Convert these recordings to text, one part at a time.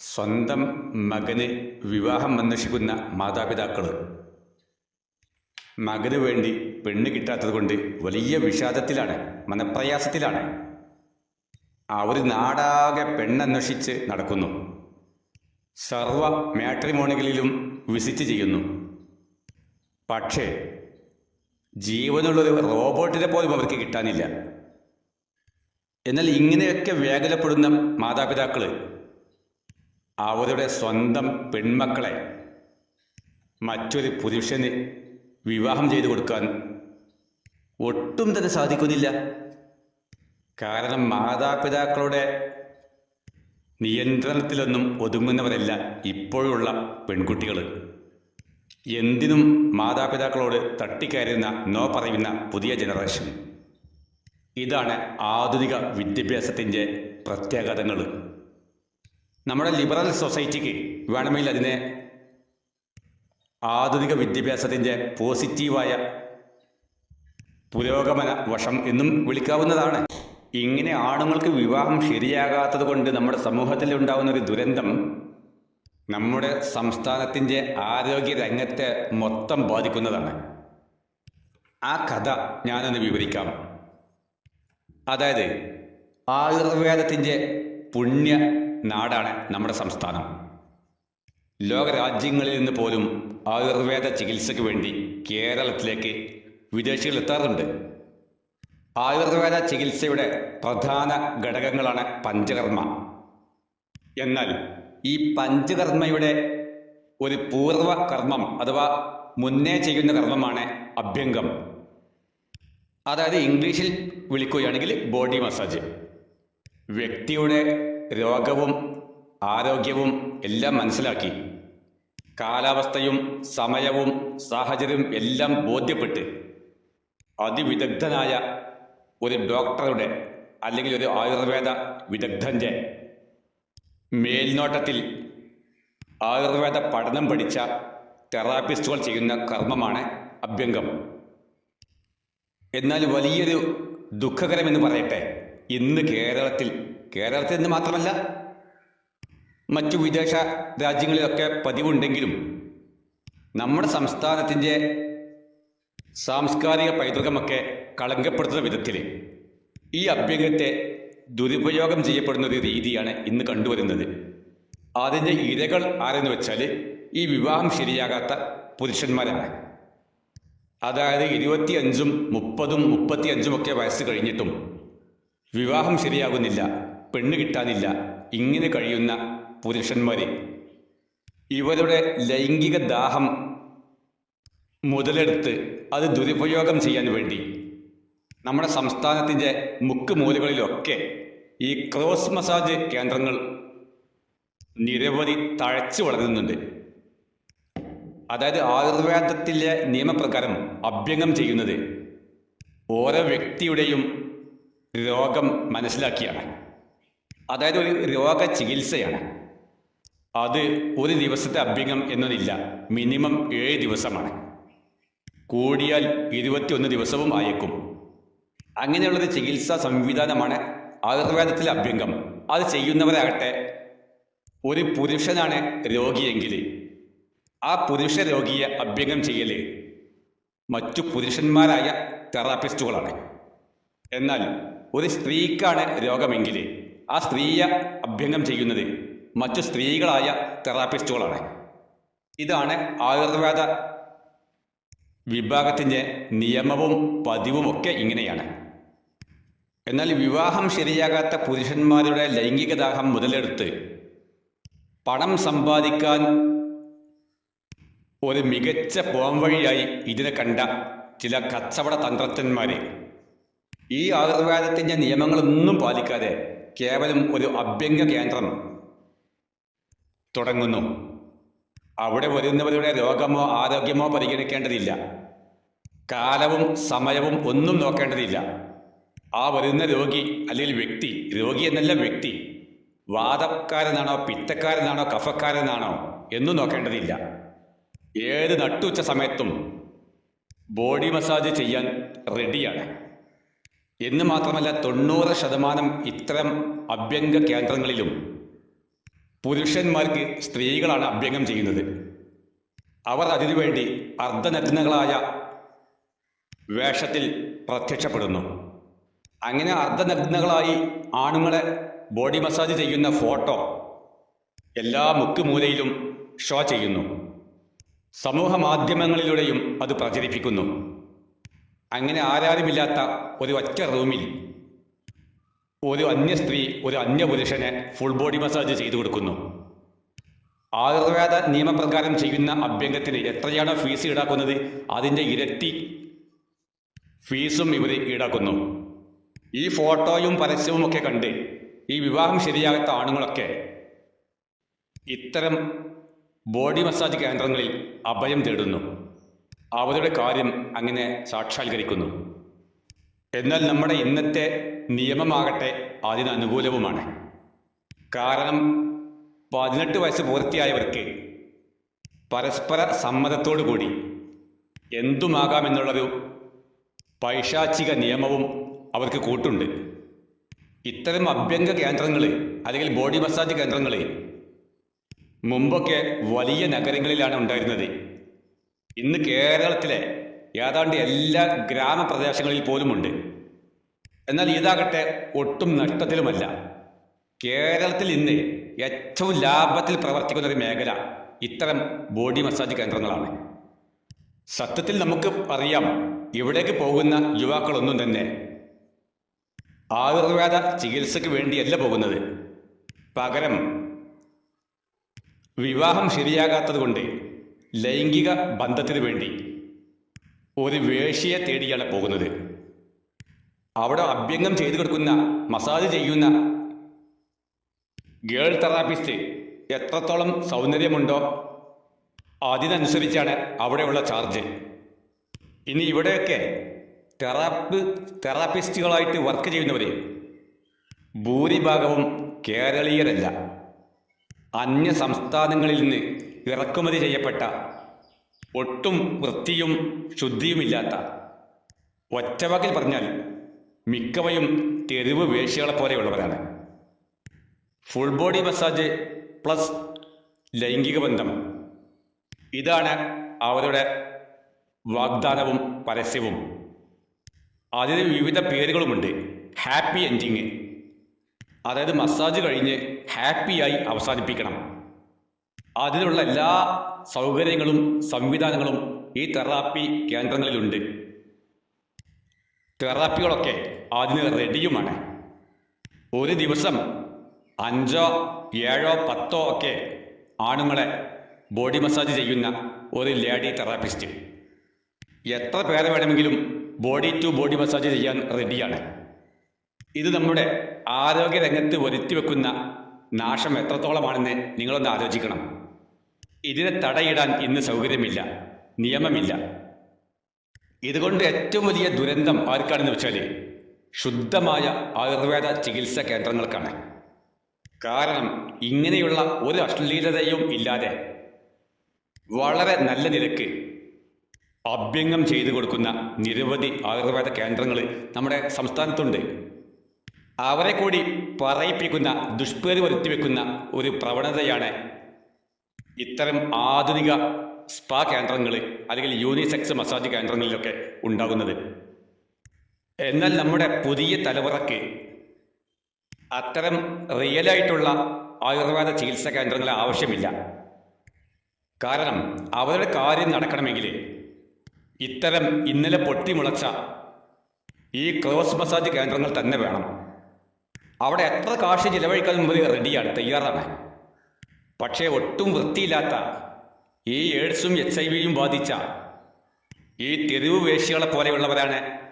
സ്വന്തം മകന് വിവാഹം അന്വേഷിക്കുന്ന മാതാപിതാക്കൾ മകന് വേണ്ടി പെണ്ണ് കിട്ടാത്തത് കൊണ്ട് വലിയ വിഷാദത്തിലാണ് മനപ്രയാസത്തിലാണ്. അവർ നാടാകെ പെണ്ണന്വേഷിച്ച് നടക്കുന്നു. സർവ മാട്രിമോണികളിലും വിസിറ്റ് ചെയ്യുന്നു. പക്ഷേ ജീവനുള്ളൊരു റോബോട്ടിനെ പോലും അവർക്ക് കിട്ടാനില്ല. എന്നാൽ ഇങ്ങനെയൊക്കെ വേഗലപ്പെടുന്ന മാതാപിതാക്കൾ അവരുടെ സ്വന്തം പെൺമക്കളെ മറ്റൊരു പുരുഷന് വിവാഹം ചെയ്തു കൊടുക്കാൻ ഒട്ടും തന്നെ സാധിക്കുന്നില്ല. കാരണം മാതാപിതാക്കളുടെ നിയന്ത്രണത്തിലൊന്നും ഒതുങ്ങുന്നവരല്ല ഇപ്പോഴുള്ള പെൺകുട്ടികൾ എന്തിനും മാതാപിതാക്കളോട് തട്ടിക്കയറുന്ന നോ പറയുന്ന പുതിയ ജനറേഷൻ. ഇതാണ് ആധുനിക വിദ്യാഭ്യാസത്തിന്റെ പ്രത്യാഘാതങ്ങൾ നമ്മുടെ ലിബറൽ സൊസൈറ്റിക്ക് വേണമെങ്കിൽ അതിനെ ആധുനിക വിദ്യാഭ്യാസത്തിന്റെ പോസിറ്റീവായ പുരോഗമന വശം എന്നും വിളിക്കാവുന്നതാണ്. ഇങ്ങനെ ആണുങ്ങൾക്ക് വിവാഹം ശരിയാകാത്തത് കൊണ്ട് നമ്മുടെ സമൂഹത്തിൽ ഉണ്ടാകുന്ന ഒരു ദുരന്തം നമ്മുടെ സംസ്ഥാനത്തിന്റെ ആരോഗ്യ രംഗത്തെ മൊത്തം ബാധിക്കുന്നതാണ്. ആ കഥ ഞാനൊന്ന് വിവരിക്കാം. അതായത് ആയുർവേദത്തിന്റെ പുണ്യ നാടാണ് നമ്മുടെ സംസ്ഥാനം. ലോകരാജ്യങ്ങളിൽ നിന്ന് പോലും ആയുർവേദ ചികിത്സയ്ക്ക് വേണ്ടി കേരളത്തിലേക്ക് വിദേശികൾ എത്താറുണ്ട്. ആയുർവേദ ചികിത്സയുടെ പ്രധാന ഘടകങ്ങളാണ് പഞ്ചകർമ്മ. എന്നാൽ ഈ പഞ്ചകർമ്മയുടെ ഒരു പൂർവ കർമ്മം അഥവാ മുന്നേ ചെയ്യുന്ന കർമ്മമാണ് അഭ്യംഗം. അതായത് ഇംഗ്ലീഷിൽ വിളിക്കുകയാണെങ്കിൽ ബോഡി മസാജ്. വ്യക്തിയുടെ രോഗവും ആരോഗ്യവും എല്ലാം മനസ്സിലാക്കി. കാലാവസ്ഥയും സമയവും സാഹചര്യവും എല്ലാം ബോധ്യപ്പെട്ട് അതിവിദഗ്ധനായ ഒരു ഡോക്ടറുടെ അല്ലെങ്കിൽ ഒരു ആയുർവേദ വിദഗ്ധന്റെ മേൽനോട്ടത്തിൽ ആയുർവേദ പഠനം പഠിച്ച തെറാപ്പിസ്റ്റുകൾ ചെയ്യുന്ന കർമ്മമാണ് അഭ്യംഗം. എന്നാൽ വലിയൊരു ദുഃഖകരമെന്ന് പറയട്ടെ ഇന്ന് കേരളത്തിൽ കേരളത്തിൽ നിന്ന് മാത്രമല്ല മറ്റു വിദേശ രാജ്യങ്ങളിലൊക്കെ പതിവുണ്ടെങ്കിലും നമ്മുടെ സംസ്ഥാനത്തിന്റെ സാംസ്കാരിക പൈതൃകമൊക്കെ കളങ്കപ്പെടുത്തുന്ന വിധത്തിൽ ഈ അഭ്യംഗത്തെ ദുരുപയോഗം ചെയ്യപ്പെടുന്ന ഒരു രീതിയാണ് ഇന്ന് കണ്ടുവരുന്നത്. അതിന്റെ ഇരകൾ ആരെന്ന് വെച്ചാൽ ഈ വിവാഹം ശരിയാകാത്ത പുരുഷന്മാരാണ്. അതായത് ഇരുപത്തിയഞ്ചും മുപ്പതും മുപ്പത്തിയഞ്ചും ഒക്കെ വയസ്സ് കഴിഞ്ഞിട്ടും വിവാഹം ശരിയാകുന്നില്ല. പെണ്ണ് കിട്ടാനില്ല. ഇങ്ങനെ കഴിയുന്ന പുരുഷന്മാരെ. ഇവരുടെ ലൈംഗിക ദാഹം മുതലെടുത്ത് അത് ദുരുപയോഗം ചെയ്യാൻ വേണ്ടി. നമ്മുടെ സംസ്ഥാനത്തിന്റെ മുക്ക് മൂലകളിലൊക്കെ ഈ ക്രോസ് മസാജ് കേന്ദ്രങ്ങൾ നിരവധി തഴച്ചു വളരുന്നുണ്ട് അതായത് ആയുർവേദത്തിലെ നിയമപ്രകാരം അഭ്യംഗം ചെയ്യുന്നത് ഓരോ വ്യക്തിയുടെയും രോഗം മനസ്സിലാക്കിയാണ്. അതായത് ഒരു രോഗ ചികിത്സയാണ്. അത് ഒരു ദിവസത്തെ അഭ്യംഗം എന്നതില്ല മിനിമം ഏഴ് ദിവസമാണ്. കൂടിയാൽ ഇരുപത്തിയൊന്ന് ദിവസവും ആയേക്കും. അങ്ങനെയുള്ളൊരു ചികിത്സാ സംവിധാനമാണ് ആയുർവേദത്തിലെ അഭ്യംഗം. അത് ചെയ്യുന്നവരാകട്ടെ ഒരു പുരുഷനാണ് രോഗിയെങ്കിൽ ആ പുരുഷ രോഗിയെ അഭ്യംഗം ചെയ്യൽ മറ്റു പുരുഷന്മാരായ തെറാപ്പിസ്റ്റുകളാണ്. എന്നാൽ ഒരു സ്ത്രീക്കാണ് രോഗമെങ്കിൽ ആ സ്ത്രീയെ അഭ്യംഗം ചെയ്യുന്നത് മറ്റു സ്ത്രീകളായ തെറാപ്പിസ്റ്റുകളാണ്. ഇതാണ് ആയുർവേദ വിഭാഗത്തിന്റെ നിയമവും പതിവും ഒക്കെ ഇങ്ങനെയാണ്. എന്നാൽ വിവാഹം ശരിയാകാത്ത പുരുഷന്മാരുടെ ലൈംഗിക ദാഹം മുതലെടുത്ത് പണം സമ്പാദിക്കാൻ ഒരു മികച്ച പോംവഴിയായി ഇതിനെ കണ്ട ചില കച്ചവട തന്ത്രജ്ഞന്മാർ ഈ ആയുർവേദത്തിന്റെ നിയമങ്ങളൊന്നും പാലിക്കാതെ കേവലം ഒരു അഭ്യംഗ കേന്ദ്രം തുടങ്ങുന്നു. അവിടെ വരുന്നവരുടെ രോഗമോ ആരോഗ്യമോ പരിഗണിക്കേണ്ടതില്ല. കാലവും സമയവും ഒന്നും നോക്കേണ്ടതില്ല. ആ വരുന്ന രോഗി അല്ലെങ്കിൽ വ്യക്തി രോഗി എന്നല്ല വ്യക്തി വാദക്കാരനാണോ പിത്തക്കാരനാണോ കഫക്കാരനാണോ എന്നും നോക്കേണ്ടതില്ല. ഏത് നട്ടുച്ച സമയത്തും ബോഡി മസാജ് ചെയ്യാൻ റെഡിയാണ്. എന്ന് മാത്രമല്ല തൊണ്ണൂറ് ശതമാനം ഇത്തരം അഭ്യംഗ കേന്ദ്രങ്ങളിലും പുരുഷന്മാർക്ക് സ്ത്രീകളാണ് അഭ്യംഗം ചെയ്യുന്നത്. അവർ അതിനുവേണ്ടി അർദ്ധനഗ്നകളായ വേഷത്തിൽ പ്രത്യക്ഷപ്പെടുന്നു. അങ്ങനെ അർദ്ധനഗ്നകളായി ആണുങ്ങളെ ബോഡി മസാജ് ചെയ്യുന്ന ഫോട്ടോ എല്ലാ മുക്കുമൂലയിലും ഷോ ചെയ്യുന്നു. സമൂഹ മാധ്യമങ്ങളിലൂടെയും അത് പ്രചരിപ്പിക്കുന്നു. അങ്ങനെ ആരാരുമില്ലാത്ത ഒരു ഒറ്റ റൂമിൽ ഒരു അന്യ സ്ത്രീ ഒരു അന്യ പുരുഷനെ ഫുൾ ബോഡി മസാജ് ചെയ്തു കൊടുക്കുന്നു. ആയുർവേദ നിയമപ്രകാരം ചെയ്യുന്ന അഭ്യംഗത്തിന് എത്രയാണ് ഫീസ് ഈടാക്കുന്നത് അതിന്റെ ഇരട്ടി ഫീസും ഇവർ ഈടാക്കുന്നു. ഈ ഫോട്ടോയും പരസ്യവും ഒക്കെ കണ്ട് ഈ വിവാഹം ശരിയാകാത്ത ആണുങ്ങളൊക്കെ ഇത്തരം ബോഡി മസാജ് കേന്ദ്രങ്ങളിൽ അഭയം തേടുന്നു. അവരുടെ കാര്യം അങ്ങനെ സാക്ഷാത്കരിക്കുന്നു. എന്നാൽ നമ്മുടെ ഇന്നത്തെ നിയമമാകട്ടെ അതിന് അനുകൂലവുമാണ്. കാരണം പതിനെട്ട് വയസ്സ് പൂർത്തിയായവർക്ക് പരസ്പര സമ്മതത്തോടു കൂടി എന്തുമാകാമെന്നുള്ളൊരു പൈശാചിക നിയമവും അവർക്ക് കൂട്ടുണ്ട്. ഇത്തരം അഭ്യംഗ കേന്ദ്രങ്ങൾ അല്ലെങ്കിൽ ബോഡി മസാജ് കേന്ദ്രങ്ങൾ മുമ്പൊക്കെ വലിയ നഗരങ്ങളിലാണ് ഉണ്ടായിരുന്നത്. ഇന്ന് കേരളത്തിലെ ഏതാണ്ട് എല്ലാ ഗ്രാമപ്രദേശങ്ങളിൽ പോലുമുണ്ട്. എന്നാൽ ഇതാകട്ടെ ഒട്ടും നഷ്ടത്തിലുമല്ല. കേരളത്തിൽ ഇന്ന് ഏറ്റവും ലാഭത്തിൽ പ്രവർത്തിക്കുന്ന ഒരു മേഖല ഇത്തരം ബോഡി മസാജ് കേന്ദ്രങ്ങളാണ്. സത്യത്തിൽ നമുക്ക് അറിയാം ഇവിടേക്ക് പോകുന്ന യുവാക്കളൊന്നും തന്നെ ആയുർവേദ ചികിത്സയ്ക്ക് വേണ്ടിയല്ല പോകുന്നത്. പകരം വിവാഹം ശരിയാകാത്തത് കൊണ്ട് ലൈംഗിക ബന്ധത്തിന് വേണ്ടി ഒരു വേഷിയെ തേടിയാണ് പോകുന്നത്. അവിടെ അഭ്യംഗം ചെയ്തു കൊടുക്കുന്ന മസാജ് ചെയ്യുന്ന ഗേൾ തെറാപ്പിസ്റ്റ് എത്രത്തോളം സൗന്ദര്യമുണ്ടോ അതിനനുസരിച്ചാണ് അവിടെയുള്ള ചാർജ് ഇനി ഇവിടെയൊക്കെ തെറാപ്പ് തെറാപ്പിസ്റ്റുകളായിട്ട് വർക്ക് ചെയ്യുന്നവർ ഭൂരിഭാഗവും കേരളീയരല്ല. അന്യ സംസ്ഥാനങ്ങളിൽ നിന്ന് ഇറക്കുമതി ചെയ്യപ്പെട്ട ഒട്ടും വൃത്തിയും ശുദ്ധിയുമില്ലാത്ത ഒറ്റവാക്കിൽ പറഞ്ഞാൽ മിക്കവയും തെരുവ് വേശികളെ പോലെയുള്ളവരാണ്. ഫുൾ ബോഡി മസാജ് പ്ലസ് ലൈംഗിക ബന്ധം. ഇതാണ് അവരുടെ വാഗ്ദാനവും പരസ്യവും. അതിന് വിവിധ പേരുകളുമുണ്ട്. ഹാപ്പി എൻഡിങ് അതായത് മസാജ് കഴിഞ്ഞ് ഹാപ്പിയായി അവസാനിപ്പിക്കണം. അതിനുള്ള എല്ലാ സൗകര്യങ്ങളും സംവിധാനങ്ങളും ഈ തെറാപ്പി കേന്ദ്രങ്ങളിലുണ്ട്. തെറാപ്പികളൊക്കെ അതിന് റെഡിയുമാണ്. ഒരു ദിവസം അഞ്ചോ ഏഴോ പത്തോ ഒക്കെ ആണുങ്ങളെ ബോഡി മസാജ് ചെയ്യുന്ന ഒരു ലേഡി തെറാപ്പിസ്റ്റ്. എത്ര പേരെ വേണമെങ്കിലും ബോഡി ടു ബോഡി മസാജ് ചെയ്യാൻ റെഡിയാണ്. ഇത് നമ്മുടെ ആരോഗ്യ രംഗത്ത് വരുത്തി വെക്കുന്ന നാശം എത്രത്തോളമാണെന്ന് നിങ്ങളൊന്ന് ആലോചിക്കണം. ഇതിനെ തടയിടാൻ ഇന്ന് സൗകര്യമില്ല നിയമമില്ല. ഇതുകൊണ്ട് ഏറ്റവും വലിയ ദുരന്തം ആർക്കാണെന്ന് വെച്ചാൽ ശുദ്ധമായ ആയുർവേദ ചികിത്സാ കേന്ദ്രങ്ങൾക്കാണ്. കാരണം ഇങ്ങനെയുള്ള ഒരു അശ്ലീലതയും ഇല്ലാതെ വളരെ നല്ല നിരക്ക് അഭ്യംഗം ചെയ്തു കൊടുക്കുന്ന നിരവധി ആയുർവേദ കേന്ദ്രങ്ങൾ നമ്മുടെ സംസ്ഥാനത്തുണ്ട്. അവരെ കൂടി പറയിപ്പിക്കുന്ന ദുഷ്പേര് വരുത്തിവെക്കുന്ന ഒരു പ്രവണതയാണ് ഇത്തരം ആധുനിക സ്പാ കേന്ദ്രങ്ങൾ അല്ലെങ്കിൽ യൂണിസെക്സ് മസാജ് കേന്ദ്രങ്ങളിലൊക്കെ ഉണ്ടാകുന്നത്. എന്നാൽ നമ്മുടെ പുതിയ തലമുറയ്ക്ക് അത്തരം റിയലായിട്ടുള്ള ആയുർവേദ ചികിത്സാ കേന്ദ്രങ്ങൾ ആവശ്യമില്ല. കാരണം അവരുടെ കാര്യം നടക്കണമെങ്കിൽ ഇത്തരം ഇന്നലെ പൊട്ടിമുളച്ച ഈ ക്ലോസ് മസാജ് കേന്ദ്രങ്ങൾ തന്നെ വേണം. അവിടെ എത്ര കാശ് ചിലവഴിക്കാൻ മുമ്പ് റെഡിയാണ് തയ്യാറാണ്. പക്ഷേ ഒട്ടും വൃത്തിയില്ലാത്ത ഈ എയ്ഡ്സും എച്ച് ഐ വിയും ബാധിച്ച ഈ തെരുവ് വേശികളെ പോലെയുള്ളവരാണ്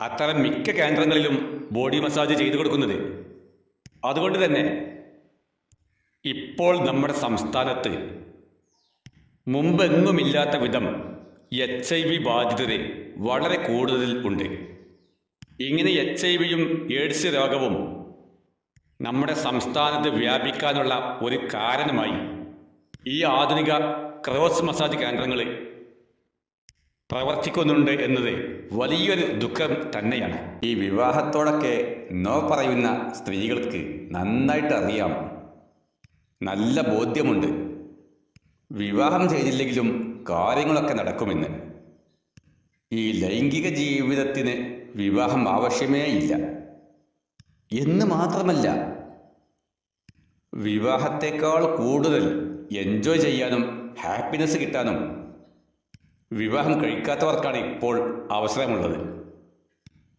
അത്തരം മിക്ക കേന്ദ്രങ്ങളിലും ബോഡി മസാജ് ചെയ്തു കൊടുക്കുന്നത്. അതുകൊണ്ട് തന്നെ ഇപ്പോൾ നമ്മുടെ സംസ്ഥാനത്ത് മുമ്പെങ്ങുമില്ലാത്ത വിധം എച്ച് ഐ വി ബാധിതർ വളരെ കൂടുതൽ ഉണ്ട്. ഇങ്ങനെ എച്ച് ഐ വിയും എയ്ഡ്സ് രോഗവും നമ്മുടെ സംസ്ഥാനത്ത് വ്യാപിക്കാനുള്ള ഒരു കാരണമായി ഈ ആധുനിക ക്രോസ് മസാജ് കേന്ദ്രങ്ങൾ പ്രവർത്തിക്കുന്നുണ്ട് എന്നത് വലിയൊരു ദുഃഖം തന്നെയാണ്. ഈ വിവാഹത്തോടൊക്കെ നോ പറയുന്ന സ്ത്രീകൾക്ക് നന്നായിട്ട് അറിയാം. നല്ല ബോധ്യമുണ്ട്. വിവാഹം ചെയ്തില്ലെങ്കിലും കാര്യങ്ങളൊക്കെ നടക്കുമെന്ന്. ഈ ലൈംഗിക ജീവിതത്തിന് വിവാഹം ആവശ്യമേ ഇല്ല. എന്ന് മാത്രമല്ല വിവാഹത്തെക്കാൾ കൂടുതൽ എൻജോയ് ചെയ്യാനും ഹാപ്പിനെസ് കിട്ടാനും വിവാഹം കഴിക്കാത്തവർക്കാണ് ഇപ്പോൾ അവസരമുള്ളത്.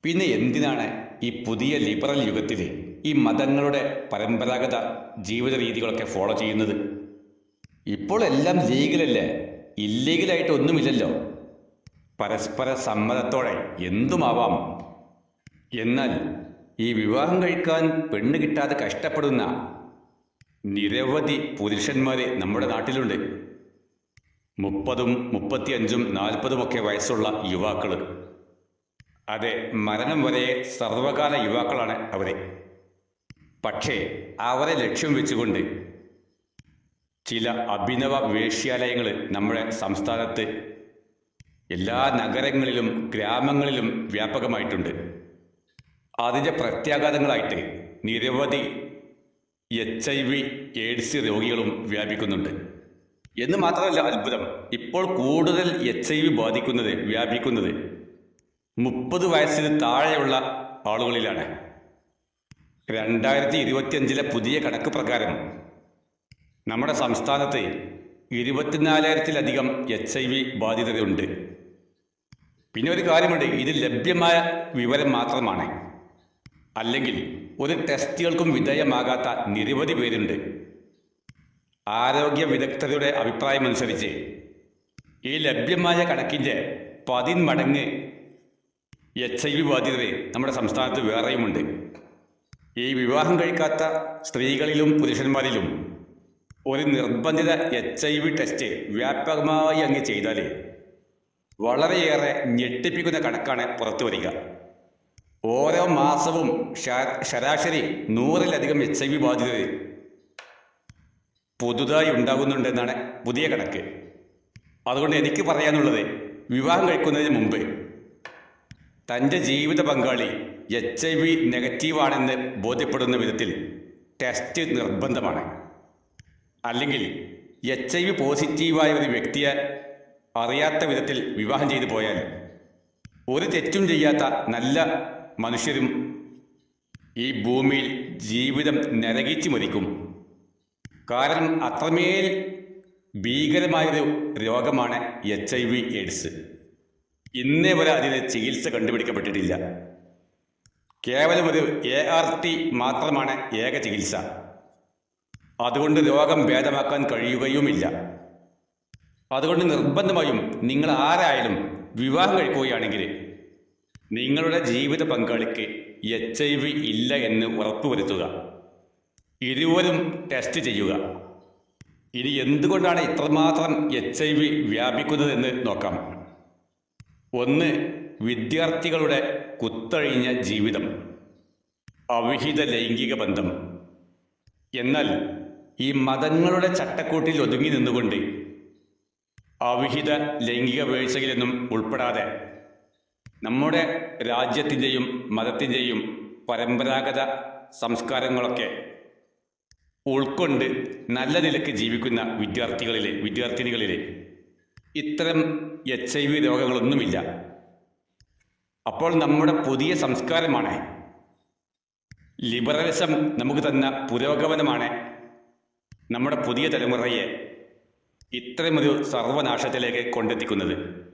പിന്നെ എന്തിനാണ് ഈ പുതിയ ലിബറൽ യുഗത്തിൽ ഈ മതങ്ങളുടെ പരമ്പരാഗത ജീവിത രീതികളൊക്കെ ഫോളോ ചെയ്യുന്നത്? ഇപ്പോൾ എല്ലാം ലീഗലല്ലേ ഇല്ലീഗലായിട്ട് ഒന്നുമില്ലല്ലോ. പരസ്പര സമ്മതത്തോടെ എന്തുമാവാം? എന്നാൽ ഈ വിവാഹം കഴിക്കാൻ പെണ്ണ് കിട്ടാതെ കഷ്ടപ്പെടുന്ന നിരവധി പുരുഷന്മാരെ നമ്മുടെ നാട്ടിലുണ്ട്. മുപ്പതും മുപ്പത്തിയഞ്ചും നാൽപ്പതുമൊക്കെ വയസ്സുള്ള യുവാക്കൾ അതെ മരണം വരെ സർവകാല യുവാക്കളാണ് അവരെ. പക്ഷേ അവരെ ലക്ഷ്യം വെച്ചുകൊണ്ട് ചില അഭിനവ വേശ്യാലയങ്ങൾ നമ്മുടെ സംസ്ഥാനത്ത് എല്ലാ നഗരങ്ങളിലും ഗ്രാമങ്ങളിലും വ്യാപകമായിട്ടുണ്ട്. അതിന്റെ പ്രത്യാഘാതങ്ങളായിട്ട് നിരവധി എച്ച് ഐ വി എയ്ഡ്സ് രോഗികളും വ്യാപിക്കുന്നുണ്ട്. എന്ന് മാത്രമല്ല അത്ഭുതം ഇപ്പോൾ കൂടുതൽ എച്ച് ഐ വി ബാധിക്കുന്നത് വ്യാപിക്കുന്നത് മുപ്പത് വയസ്സിന് താഴെയുള്ള ആളുകളിലാണ്. രണ്ടായിരത്തി ഇരുപത്തിയഞ്ചിലെ പുതിയ കണക്ക് പ്രകാരം നമ്മുടെ സംസ്ഥാനത്ത് ഇരുപത്തിനാലായിരത്തിലധികം എച്ച് ഐ വി ബാധിതരുണ്ട്. പിന്നെ ഒരു കാര്യമുണ്ട് ഇത് ലഭ്യമായ വിവരം മാത്രമാണ്. അല്ലെങ്കിൽ ഒരു ടെസ്റ്റുകൾക്കും വിധേയമാകാത്ത നിരവധി പേരുണ്ട്. ആരോഗ്യ വിദഗ്ധരുടെ അഭിപ്രായമനുസരിച്ച് ഈ ലഭ്യമായ കണക്കിന്റെ പതിന്മടങ്ങ് എച്ച് ഐ വി ബാധിതർ നമ്മുടെ സംസ്ഥാനത്ത് വേറെയുമുണ്ട്. ഈ വിവാഹം കഴിക്കാത്ത സ്ത്രീകളിലും പുരുഷന്മാരിലും ഒരു നിർബന്ധിത എച്ച് ഐ വി ടെസ്റ്റ് വ്യാപകമായി അങ്ങ് ചെയ്താൽ വളരെയേറെ ഞെട്ടിപ്പിക്കുന്ന കണക്കാണ് പുറത്തു വരിക. ഓരോ മാസവും ശരാശരി നൂറിലധികം എച്ച് ഐ വി ബാധിതർ പുതുതായി ഉണ്ടാകുന്നുണ്ടെന്നാണ് പുതിയ കണക്ക്. അതുകൊണ്ട് എനിക്ക് പറയാനുള്ളത് വിവാഹം കഴിക്കുന്നതിന് മുമ്പ് തന്റെ ജീവിത പങ്കാളി എച്ച് ഐ വി നെഗറ്റീവാണെന്ന് ബോധ്യപ്പെടുന്ന വിധത്തിൽ ടെസ്റ്റ് നിർബന്ധമാണ്. അല്ലെങ്കിൽ എച്ച് ഐ വി പോസിറ്റീവായ ഒരു വ്യക്തിയെ അറിയാത്ത വിധത്തിൽ വിവാഹം ചെയ്തു പോയാൽ ഒരു തെറ്റും ചെയ്യാത്ത നല്ല മനുഷ്യരും ഈ ഭൂമിയിൽ ജീവിതം നരകിച്ചു മരിക്കും. കാരണം അത്രമേൽ ഭീകരമായൊരു രോഗമാണ് എച്ച് ഐ വി എയ്ഡ്സ്. ഇന്നേ വരെ അതിന് ചികിത്സ കണ്ടുപിടിക്കപ്പെട്ടിട്ടില്ല. കേവലം ഒരു എ ആർ ടി മാത്രമാണ് ഏക ചികിത്സ. അതുകൊണ്ട് രോഗം ഭേദമാക്കാൻ കഴിയുകയുമില്ല. അതുകൊണ്ട് നിർബന്ധമായും നിങ്ങൾ ആരായാലും വിവാഹം കഴിക്കുകയാണെങ്കിൽ നിങ്ങളുടെ ജീവിത പങ്കാളിക്ക് എച്ച് ഐ വി ഇല്ല എന്ന് ഉറപ്പുവരുത്തുക. ഇരുവരും ടെസ്റ്റ് ചെയ്യുക. ഇനി എന്തുകൊണ്ടാണ് ഇത്രമാത്രം എച്ച് ഐ വി വ്യാപിക്കുന്നതെന്ന് നോക്കാം. ഒന്ന് വിദ്യാർത്ഥികളുടെ കുത്തഴിഞ്ഞ ജീവിതം. അവിഹിത ലൈംഗിക ബന്ധം. എന്നാൽ ഈ മതങ്ങളുടെ ചട്ടക്കൂട്ടിൽ ഒതുങ്ങി നിന്നുകൊണ്ട് അവിഹിത ലൈംഗിക വീഴ്ചയിലൊന്നും ഉൾപ്പെടാതെ നമ്മുടെ രാജ്യത്തിന്റെയും മതത്തിന്റെയും പരമ്പരാഗത സംസ്കാരങ്ങളൊക്കെ ഉൾക്കൊണ്ട് നല്ല നിലയ്ക്ക് ജീവിക്കുന്ന വിദ്യാർത്ഥികളിലെ വിദ്യാർത്ഥിനികളിലെ ഇത്തരം എച്ച് ഐ വി രോഗങ്ങളൊന്നുമില്ല. അപ്പോൾ നമ്മുടെ പുതിയ സംസ്കാരമാണ്. ലിബറലിസം നമുക്ക് തന്ന പുരോഗമനമാണ്. നമ്മുടെ പുതിയ തലമുറയെ ഇത്തരമൊരു സർവനാശത്തിലേക്ക് കൊണ്ടെത്തിക്കുന്നത്.